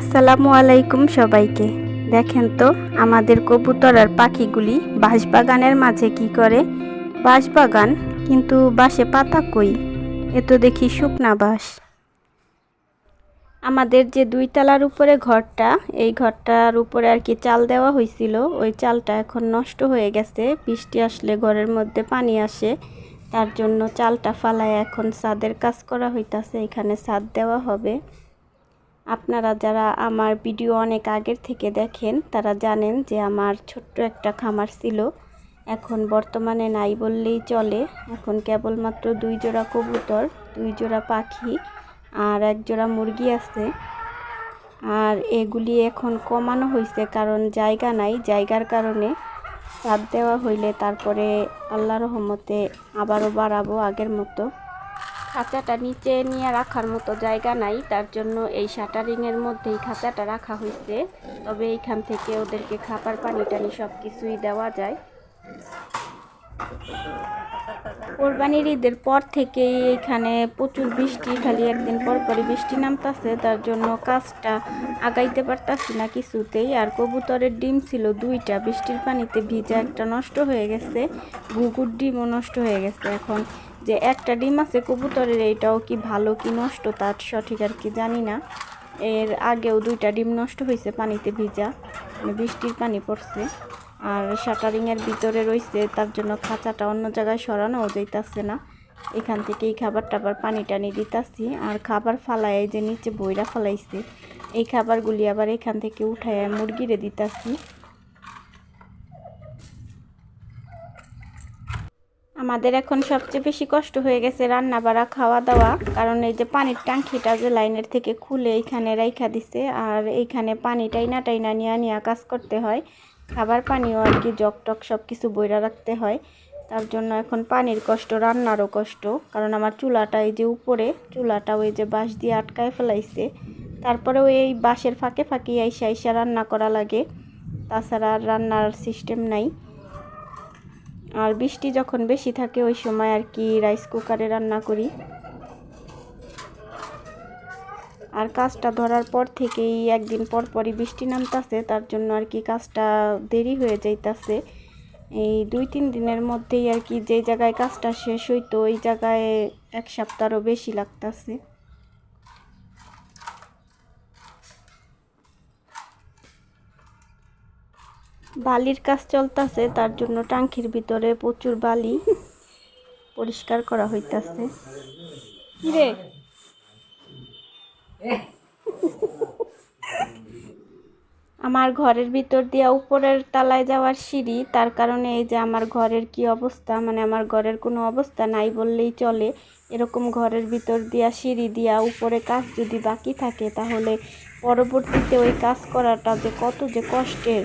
আসসালামু আলাইকুম সবাইকে। দেখেন তো, আমাদের কবুতর আর পাখিগুলি বাঁশবাগানের মাঝে কি করে? বাঁশবাগান, কিন্তু বাঁশে পাতা কই? এ তো দেখি শুকনা বাঁশ। আমাদের যে দুই তলার উপরে ঘরটা, এই ঘরটার উপরে আর কি চাল দেওয়া হয়েছিল ওই চালটা এখন নষ্ট হয়ে গেছে, বৃষ্টি আসলে ঘরের মধ্যে পানি আসে। তার জন্য চালটা ফালায় এখন ছাদের কাজ করা হইতাছে, এখানে ছাদ দেওয়া হবে। আপনারা যারা আমার ভিডিও অনেক আগের থেকে দেখেন, তারা জানেন যে আমার ছোট্ট একটা খামার ছিল। এখন বর্তমানে নাই বললেই চলে। এখন কেবলমাত্র দুই জোড়া কবুতর, দুই জোড়া পাখি আর এক জোড়া মুরগি আছে। আর এগুলি এখন কমানো হয়েছে কারণ জায়গা নাই। জায়গার কারণে ছাদ দেওয়া হইলে তারপরে আল্লাহ রহমতে আবারও বাড়াবো আগের মতো। খাঁচাটা নিচে নিয়ে রাখার মতো জায়গা নাই, তার জন্য এই শাটারিংয়ের মধ্যেই খাঁচাটা রাখা হয়েছে। তবে এইখান থেকে ওদেরকে খাবার পানি টানি সব কিছুই দেওয়া যায়। কোরবানির ঈদের পর থেকেই এখানে প্রচুর বৃষ্টি, খালি একদিন পর পরই বৃষ্টি নামতাছে, তার জন্য কাজটা আগাইতে পারতাছি না কিছুতেই। আর কবুতরের ডিম ছিল দুইটা, বৃষ্টির পানিতে ভিজা একটা নষ্ট হয়ে গেছে, ঘুঘুর ডিমও নষ্ট হয়ে গেছে এখন। যে একটা ডিম আছে কবুতরের, এইটাও কি ভালো কি নষ্ট তার সঠিক আর কি জানি না। এর আগেও দুইটা ডিম নষ্ট হয়েছে পানিতে ভিজা মানে বৃষ্টির পানি পড়ছে। আর শাটারিংয়ের ভিতরে রয়েছে, তার জন্য খাঁচাটা অন্য জায়গায় সরানোও যাইতাছে না। এখান থেকে এই খাবার টাবার পানি টানি দিতাছি, আর খাবার ফালাই যে নিচে বইরা ফালাইছে, এই খাবারগুলি আবার এখান থেকে উঠায় মুরগিরে দিতাছি। আমাদের এখন সবচেয়ে বেশি কষ্ট হয়ে গেছে রান্না বাড়া, খাওয়া দাওয়া। কারণ এই যে পানির ট্যাঙ্কিটা যে লাইনের থেকে খুলে এইখানে রাইখা দিছে, আর এইখানে পানি টাইনা টাইনা নিয়ে নিয়ে কাজ করতে হয়। খাবার পানিও আর কি টক সব কিছু বইরা রাখতে হয়। তার জন্য এখন পানির কষ্ট, রান্নারও কষ্ট। কারণ আমার চুলাটা এই যে উপরে, চুলাটা ওই যে বাঁশ দিয়ে আটকায় ফেলাইছে। তারপরেও এই বাঁশের ফাঁকে ফাঁকে আইসা আইসা রান্না করা লাগে। তাছাড়া রান্নার সিস্টেম নাই। আর বৃষ্টি যখন বেশি থাকে, ওই সময় আর কি রাইস কুকারে রান্না করি। আর কাজটা ধরার পর থেকেই একদিন পর পরই বৃষ্টি নামতাছে, তার জন্য আর কি কাজটা দেরি হয়ে যাইতাছে। এই দুই তিন দিনের মধ্যেই আর কি যে জায়গায় কাজটা শেষ হইতো, ওই জায়গায় এক সপ্তাহরও বেশি লাগতাছে। বালির কাজ চলতেছে তার জন্য টাঙ্কির ভিতরে প্রচুর বালি পরিষ্কার করা হইতাছে। কিরে? আমার ঘরের ভিতর দিয়া উপরের তলায় যাওয়ার সিঁড়ি তার কারণে এই যে আমার ঘরের কি অবস্থা মানে আমার ঘরের কোনো অবস্থা নাই বললেই চলে। এরকম ঘরের ভিতর দিয়া সিঁড়ি দিয়া উপরে কাজ যদি বাকি থাকে তাহলে পরবর্তীতে ওই কাজ করাটা যে কত যে কষ্টের।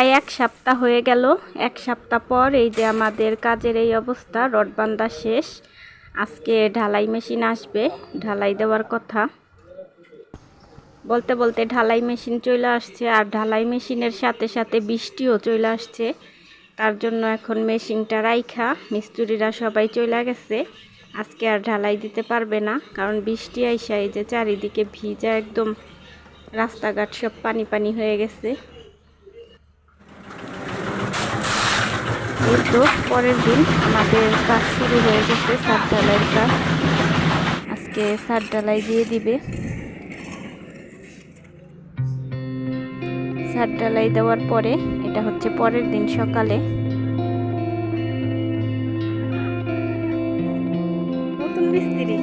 প্রায় এক সপ্তাহ হয়ে গেল। এক সপ্তাহ পর এই যে আমাদের কাজের এই অবস্থা রড বান্ধা শেষ। আজকে ঢালাই মেশিন আসবে, ঢালাই দেওয়ার কথা। বলতে বলতে ঢালাই মেশিন চলে আসছে, আর ঢালাই মেশিনের সাথে সাথে বৃষ্টিও চলে আসছে। তার জন্য এখন মেশিনটা রাইখা, মিস্ত্রিরা সবাই চলে গেছে। আজকে আর ঢালাই দিতে পারবে না, কারণ বৃষ্টি আইসা এই যে চারিদিকে ভিজা একদম। রাস্তাঘাট সব পানি পানি হয়ে গেছে। এই তো পরের দিন আমাদের কাজ শুরু হয়ে গেছে সাত ঢালাইয়ের কাজ। আজকে সাত ডালাই দিয়ে দিবে। সাত ডালাই দেওয়ার পরে এটা হচ্ছে পরের দিন সকালে। নতুন মিস্ত্রি